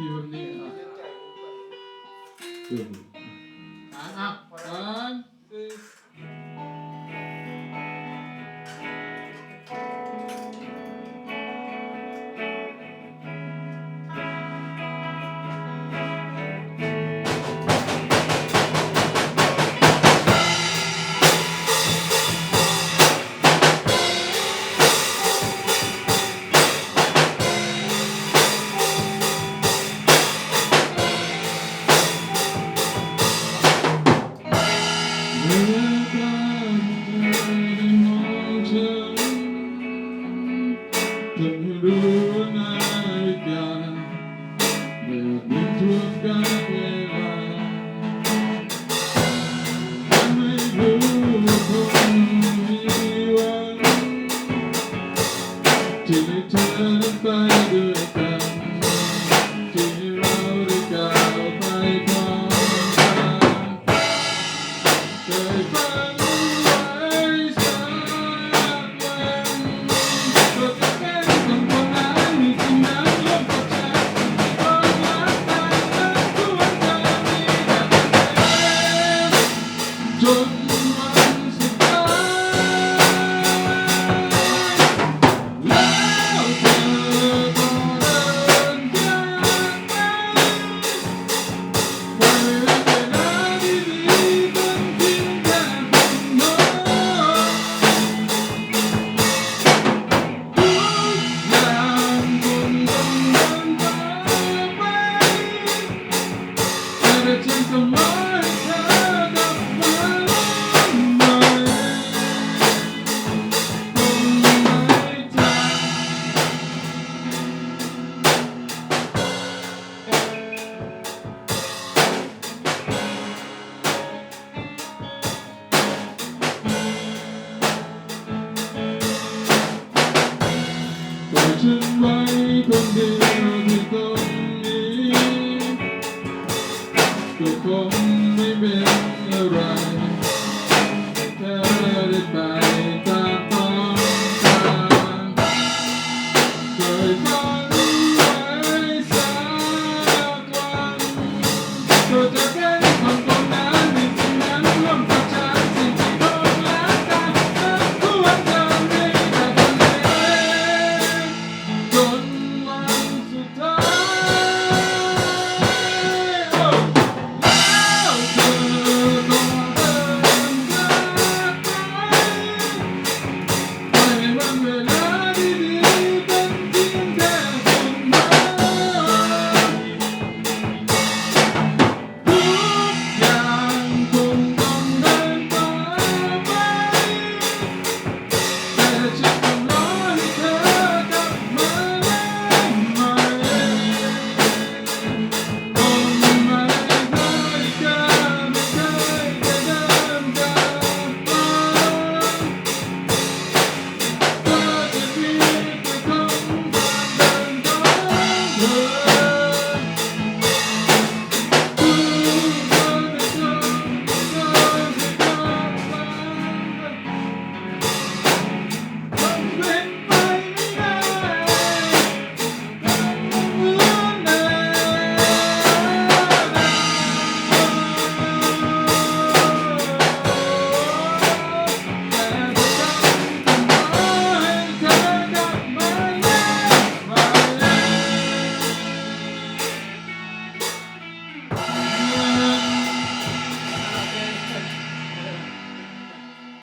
you will Nunca Don't you worry, don't you people, maybe in the.